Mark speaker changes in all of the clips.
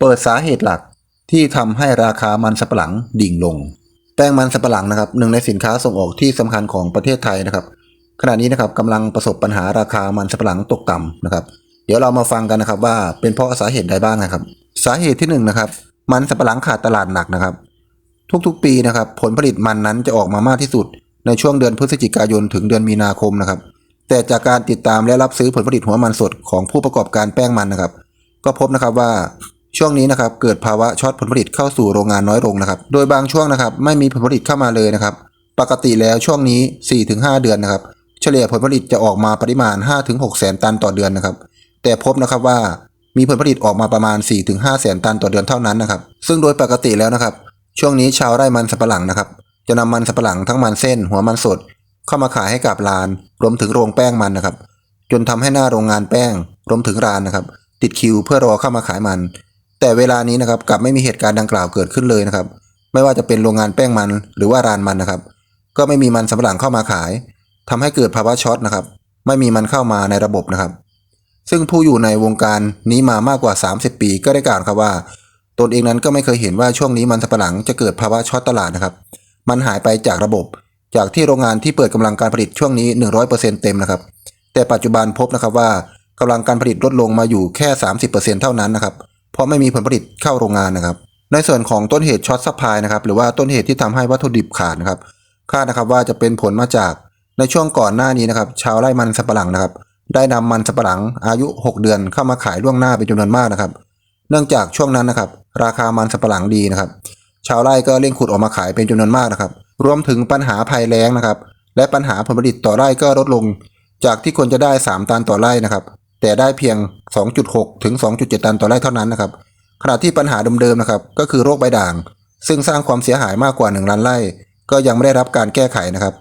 Speaker 1: เปิดสาเหตุหลักที่ทำให้ราคามันสำปะหลังดิ่งลง แป้งมันสำปะหลังนะครับหนึ่งในสินค้าส่งออกที่สำคัญของประเทศไทยนะครับ ขณะนี้นะครับกำลังประสบปัญหาราคามันสำปะหลังตกต่ำนะครับ เดี๋ยวเรามาฟังกันนะครับว่าเป็นเพราะสาเหตุใดบ้างนะครับ สาเหตุที่หนึ่งนะครับมันสำปะหลังขาดตลาดหนักนะครับ ทุกๆปีนะครับผลผลิตมันนั้นจะออกมามากที่สุด ในช่วงเดือนพฤศจิกายนถึงเดือนมีนาคมนะครับ แต่จากการติดตามและรับซื้อผลผลิตหัวมันสดของผู้ประกอบการแป้งมันนะครับ ก็พบนะครับว่า ช่วงนี้นะครับเกิดภาวะช็อตผลผลิตเข้าสู่โรงงานน้อยลงนะครับ โดยบางช่วงนะครับไม่มีผลผลิตเข้ามาเลยนะครับ ปกติแล้วช่วงนี้ 4-5 เดือนนะครับ เฉลี่ยผลผลิตจะออกมาปริมาณ 5-6แสนตันต่อเดือนนะครับ แต่พบนะครับว่ามีผลผลิตออกมาประมาณ 4-5แสนตันต่อเดือนเท่านั้นนะครับ ซึ่งโดยปกติแล้วนะครับ ช่วงนี้ชาวไร่มันสำปะหลังนะครับ จะนำมันสำปะหลังทั้งมันเส้น หัวมันสด เข้ามาขายให้กับร้าน รวมถึงโรงแป้งมันนะครับ จนทำให้หน้าโรงงานแป้ง รวมถึงร้านนะครับ ติดคิวเพื่อรอเข้ามาขายมัน แต่เวลานี้นะครับกลับไม่มีเหตุการณ์ดังกล่าวเกิดขึ้นเลยนะครับ ไม่ว่าจะเป็นโรงงานแป้งมันหรือว่าร้านมันนะครับ ก็ไม่มีมันสำปะหลังเข้ามาขายทำให้เกิดภาวะช็อตนะครับ ไม่มีมันเข้ามาในระบบนะครับ ซึ่งผู้อยู่ในวงการนี้มามากกว่า 30 ปีก็ได้กล่าวครับว่า ตนเองนั้นก็ไม่เคยเห็นว่าช่วงนี้มันสำปะหลังจะเกิดภาวะช็อตตลาดนะครับ มันหายไปจากระบบ จากที่โรงงานที่เปิดกำลังการผลิตช่วงนี้ 100%เต็มนะครับ แต่ปัจจุบันพบนะครับว่ากำลังการผลิตลดลงมาอยู่แค่ 30%เท่านั้นนะครับ เพราะไม่มีผลผลิตเข้าโรงงานนะครับ ในส่วนของต้นเหตุช็อตซัพพลายนะครับหรือว่าต้นเหตุที่ทำให้วัตถุดิบขาดนะครับคาดนะครับว่าจะเป็นผลมาจากในช่วงก่อนหน้านี้นะครับ ชาวไร่มันสำปะหลังนะครับ ได้นำมันสำปะหลังอายุ 6 เดือนเข้ามาขายล่วงหน้าเป็นจำนวนมากนะครับ เนื่องจากช่วงนั้นนะครับ ราคามันสำปะหลังดีนะครับ ชาวไร่ก็เร่งขุดออกมาขายเป็นจำนวนมากนะครับ รวมถึงปัญหาภัยแล้งนะครับ และปัญหาผลผลิตต่อไร่ก็ลดลง จากที่ควรจะได้ 3 ตันต่อไร่นะครับ แต่ได้เพียง 2.6 ถึง 2.7 ตันต่อไร่เท่านั้นนะครับ ขณะที่ปัญหาเดิมๆนะครับ ก็คือโรคใบด่าง ซึ่งสร้างความเสียหายมากกว่า 1 ล้านไร่ ก็ยังไม่ได้รับการแก้ไขนะครับ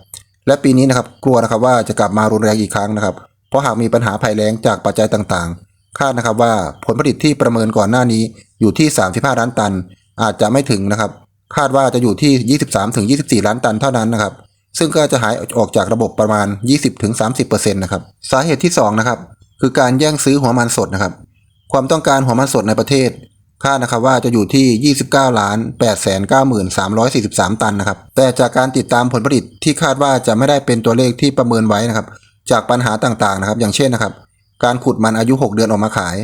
Speaker 1: และปีนี้นะครับกลัวนะครับว่าจะกลับมารุนแรงอีกครั้งนะครับ เพราะหากมีปัญหาภัยแล้งจากปัจจัยต่างๆ คาดนะครับว่าผลผลิตที่ประเมินก่อนหน้านี้อยู่ที่ 35 ล้านตัน อาจจะไม่ถึงนะครับ คาดว่าจะอยู่ที่ 23ถึง24 ล้านตันเท่านั้นนะครับซึ่งก็จะหายออกจากระบบประมาณ 20-30%นะครับ สาเหตุที่ 2 นะครับ คือการแย่งซื้อหัวมันสดนะครับ ความต้องการหัวมันสดในประเทศ คาดนะครับว่าจะอยู่ที่ 29ล้าน8แสน93,343 ตันนะครับ แต่จากการติดตามผลผลิตที่คาดว่าจะไม่ได้เป็นตัวเลขที่ประเมินไว้นะครับ จากปัญหาต่างๆนะครับ อย่างเช่นนะครับ การขุดมันอายุ 6 เดือนออกมาขาย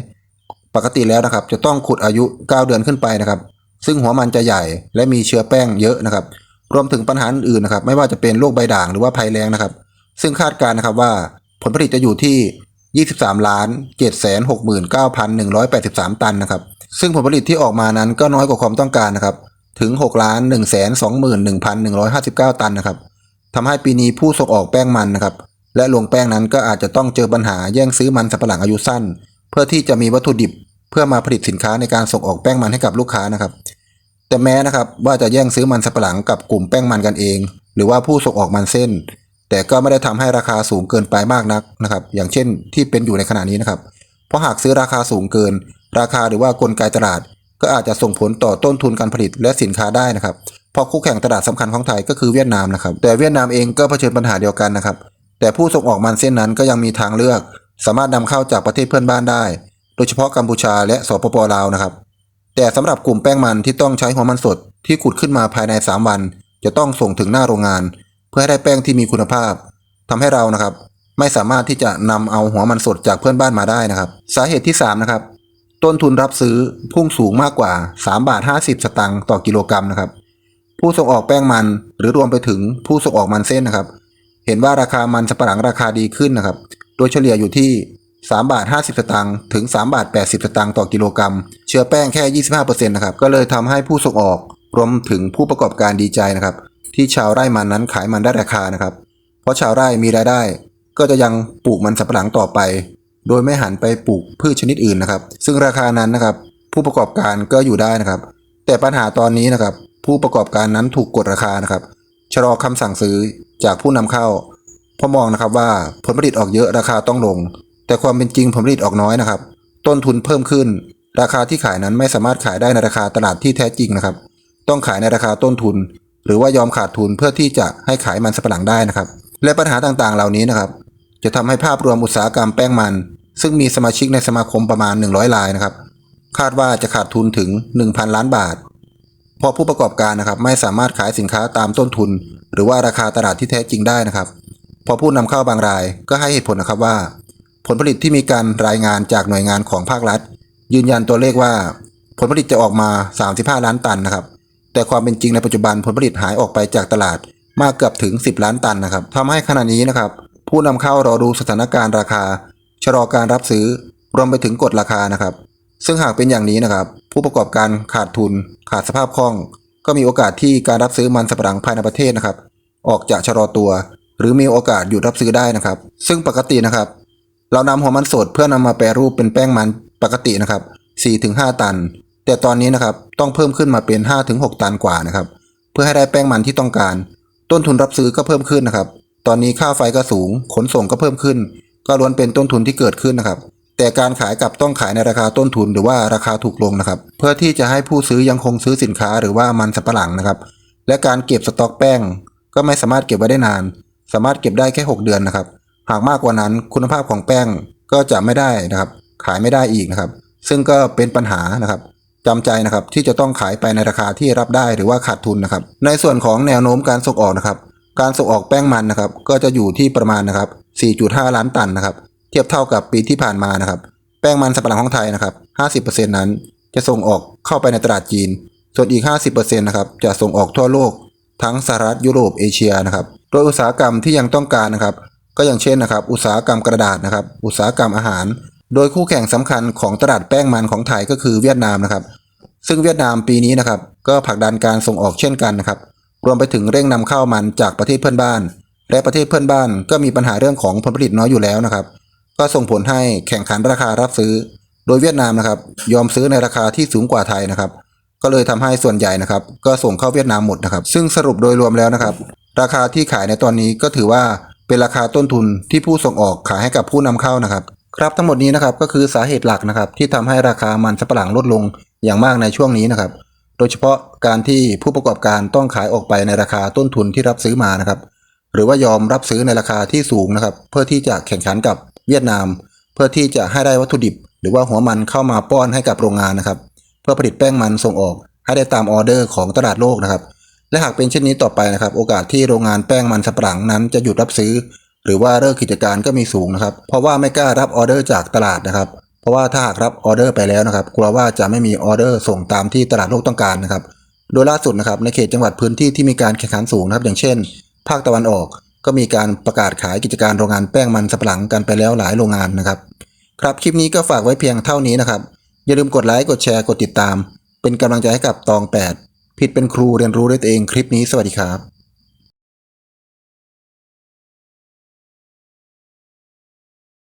Speaker 1: ปกติแล้วนะครับ จะต้องขุดอายุ 9 เดือนขึ้นไปนะครับ ซึ่งหัวมันจะใหญ่และมีเชื้อแป้งเยอะนะครับ รวมถึงปัญหาอื่นๆนะครับ ไม่ว่าจะเป็นโรคใบด่างหรือว่าภัยแล้งนะครับ ซึ่งคาดการณ์นะครับว่าผลผลิตจะอยู่ที่ 23ล้าน7 6 9 1 8 3 ตันนะครับ ซึ่งผลผลิตที่ออกมานั้นก็น้อยกว่าความต้องการนะครับ ถึง6ล้าน1 2 1 1 5 9 ตันนะครับทำให้ปีนี้ผู้ส่งออกแป้งมันนะครับ และโรงแป้งนั้นก็อาจจะต้องเจอปัญหาแย่งซื้อมันสำปะหลังอายุสั้น เพื่อที่จะมีวัตถุดิบ เพื่อมาผลิตสินค้าในการส่งออกแป้งมันให้กับลูกค้านะครับ แต่แม้นะครับว่าจะแย่งซื้อมันสำปะหลังกับกลุ่มแป้งมันกันเอง หรือว่าผู้ส่งออกมันเส้น แต่ก็ไม่ได้ทำให้ราคาสูงเกินไปมากนักนะครับ อย่างเช่นที่เป็นอยู่ในขณะนี้นะครับ เพราะหากซื้อราคาสูงเกิน ราคาหรือว่ากลไกตลาด ก็อาจจะส่งผลต่อต้นทุนการผลิตและสินค้าได้นะครับเพราะคู่แข่งตลาดสำคัญของไทยก็คือเวียดนามนะครับ แต่เวียดนามเองก็เผชิญปัญหาเดียวกันนะครับ แต่ผู้ส่งออกมันเส้นนั้นก็ยังมีทางเลือก สามารถนำเข้าจากประเทศเพื่อนบ้านได้ โดยเฉพาะกัมพูชาและสปปลาวนะครับ แต่สำหรับกลุ่มแป้งมันที่ต้องใช้หัวมันสดที่ขุดขึ้นมาภายใน 3 วัน จะต้องส่งถึงหน้าโรงงาน เพื่อให้ได้แป้งที่มีคุณภาพทำให้เรานะครับ ไม่สามารถที่จะนำเอาหัวมันสดจากเพื่อนบ้านมาได้นะครับ สาเหตุที่3นะครับต้นทุนรับซื้อพุ่งสูงมากกว่า 3 บาท 50 สตางค์ต่อกิโลกรัมนะครับ ผู้ส่งออกแป้งมันหรือรวมไปถึงผู้ส่งออกมันเส้นนะครับ เห็นว่าราคามันสำปะหลังราคาดีขึ้นนะครับ โดยเฉลี่ยอยู่ที่ 3 บาท 50 สตางค์ถึง 3 บาท 80 สตางค์ต่อกิโลกรัม เชื้อแป้งแค่ 25%นะครับ ก็เลยทำให้ผู้ส่งออกรวมถึงผู้ประกอบการดีใจนะครับ ที่ชาวไร่มันนั้นขายมันได้ราคานะครับ เพราะชาวไร่มีรายได้ ก็จะยังปลูกมันสำปะหลังต่อไป โดยไม่หันไปปลูกพืชชนิดอื่นนะครับ ซึ่งราคานั้นนะครับ ผู้ประกอบการก็อยู่ได้นะครับ แต่ปัญหาตอนนี้นะครับ ผู้ประกอบการนั้นถูกกดราคานะครับชะลอคำสั่งซื้อจากผู้นำเข้าเพราะมองนะครับว่าผลผลิตออกเยอะราคาต้องลง แต่ความเป็นจริงผลผลิตออกน้อยนะครับ ต้นทุนเพิ่มขึ้น ราคาที่ขายนั้นไม่สามารถขายได้ในราคาตลาดที่แท้จริงนะครับ ต้องขายในราคาต้นทุน หรือว่ายอมขาดทุนเพื่อที่จะให้ขายมันสำปะหลังได้นะครับ และปัญหาต่างๆ เหล่านี้นะครับ จะทำให้ภาพรวมอุตสาหกรรมแป้งมัน ซึ่งมีสมาชิกในสมาคมประมาณ 100รายนะครับ คาดว่าจะขาดทุนถึง 1,000 ล้านบาทเพราะผู้ประกอบการนะครับไม่สามารถขายสินค้าตามต้นทุน หรือว่าราคาตลาดที่แท้จริงได้นะครับ พอผู้นำเข้าบางรายก็ให้เหตุผลนะครับว่า ผลผลิตที่มีการรายงานจากหน่วยงานของภาครัฐ ยืนยันตัวเลขว่า ผลผลิตจะออกมา 35 ล้านตันนะครับ แต่ความเป็นจริงในปัจจุบันผลผลิตหายออกไปจากตลาดมากเกือบถึง 10 ล้านตันนะครับทำให้ขณะนี้นะครับ ผู้นำเข้ารอดูสถานการณ์ราคา ชะลอการรับซื้อรวมไปถึงกดราคานะครับ ซึ่งหากเป็นอย่างนี้นะครับ ผู้ประกอบการขาดทุน ขาดสภาพคล่อง ก็มีโอกาสที่การรับซื้อมันสำปะหลังภายในประเทศนะครับ ออกจะชะลอตัว หรือมีโอกาสหยุดรับซื้อได้นะครับ ซึ่งปกตินะครับ เรานำหัวมันสดเพื่อนำมาแปรรูปเป็นแป้งมันปกตินะครับ4-5 ตัน แต่ตอนนี้นะครับต้องเพิ่มขึ้นมาเป็น 5-6 ตันกว่านะครับ เพื่อให้ได้แป้งมันที่ต้องการ ต้นทุนรับซื้อก็เพิ่มขึ้นนะครับ ตอนนี้ค่าไฟก็สูง ขนส่งก็เพิ่มขึ้น ก็ล้วนเป็นต้นทุนที่เกิดขึ้นนะครับ แต่การขายกลับต้องขายในราคาต้นทุนหรือว่าราคาถูกลงนะครับ เพื่อที่จะให้ผู้ซื้อยังคงซื้อสินค้าหรือว่ามันสับปะหลังนะครับ และการเก็บสต็อกแป้ง ก็ไม่สามารถเก็บไว้ได้นาน สามารถเก็บได้แค่ 6 เดือนนะครับ หากมากกว่านั้นคุณภาพของแป้งก็จะไม่ได้นะครับ ขายไม่ได้อีกนะครับ ซึ่งก็เป็นปัญหานะครับ จำใจนะครับที่จะต้องขายไปในราคาที่รับได้หรือว่าขาดทุนนะครับ ในส่วนของแนวโน้มการส่งออกนะครับ การส่งออกแป้งมันนะครับ ก็จะอยู่ที่ประมาณนะครับ 4.5 ล้านตันนะครับ เทียบเท่ากับปีที่ผ่านมานะครับ แป้งมันสำปะหลังของไทยนะครับ 50%นั้นจะส่งออกเข้าไปในตลาดจีน ส่วนอีก 50%นะครับจะส่งออกทั่วโลก ทั้งสหรัฐยุโรปเอเชียนะครับ โดยอุตสาหกรรมที่ยังต้องการนะครับ ก็อย่างเช่นนะครับ อุตสาหกรรมกระดาษนะครับ อุตสาหกรรมอาหาร โดยคู่แข่งสำคัญของตลาดแป้งมันของไทยก็คือเวียดนามนะครับ ซึ่งเวียดนามปีนี้นะครับ ก็ผลักดันการส่งออกเช่นกันนะครับ รวมไปถึงเร่งนำเข้ามันจากประเทศเพื่อนบ้าน และประเทศเพื่อนบ้าน ก็มีปัญหาเรื่องของผลผลิตน้อยอยู่แล้วนะครับ ก็ส่งผลให้แข่งขันราคารับซื้อ โดยเวียดนามนะครับ ยอมซื้อในราคาที่สูงกว่าไทยนะครับ ก็เลยทำให้ส่วนใหญ่นะครับ ก็ส่งเข้าเวียดนามหมดนะครับ ซึ่งสรุปโดยรวมแล้วนะครับ ราคาที่ขายในตอนนี้ก็ถือว่าเป็นราคาต้นทุนที่ผู้ส่งออกขายให้กับผู้นำเข้านะครับ ครับทั้งหมดนี้นะครับก็คือสาเหตุหลักนะครับที่ทำให้ราคามันสับปะหลังลดลงอย่างมากในช่วงนี้นะครับ โดยเฉพาะการที่ผู้ประกอบการต้องขายออกไปในราคาต้นทุนที่รับซื้อมานะครับ หรือว่ายอมรับซื้อในราคาที่สูงนะครับ เพื่อที่จะแข่งขันกับเวียดนาม เพื่อที่จะให้ได้วัตถุดิบ หรือว่าหัวมันเข้ามาป้อนให้กับโรงงานนะครับ เพื่อผลิตแป้งมันส่งออก ให้ได้ตามออเดอร์ของตลาดโลกนะครับ และหากเป็นเช่นนี้ต่อไปนะครับ โอกาสที่โรงงานแป้งมันสปะหลังนั้นจะหยุดรับซื้อ หรือว่าเลิกกิจการก็มีสูงนะครับ เพราะว่าไม่กล้ารับออเดอร์จากตลาดนะครับ เพราะว่าถ้าหากรับออเดอร์ไปแล้วนะครับ กลัวว่าจะไม่มีออเดอร์ส่งตามที่ตลาดโลกต้องการนะครับ โดยล่าสุดนะครับในเขตจังหวัดพื้นที่ที่มีการแข่งขันสูงนะครับ อย่างเช่น ภาคตะวันออกก็มีการประกาศขายกิจการโรงงานแป้งมันสับหลังกันไปแล้วหลายโรงงานนะครับ ครับคลิปนี้ก็ฝากไว้เพียงเท่านี้นะครับ อย่าลืมกดไลค์กดแชร์กดติดตาม เป็นกำลังใจให้กับตอง 8 ผิดเป็นครูเรียนรู้ด้วยตัวเองคลิปนี้สวัสดีครับ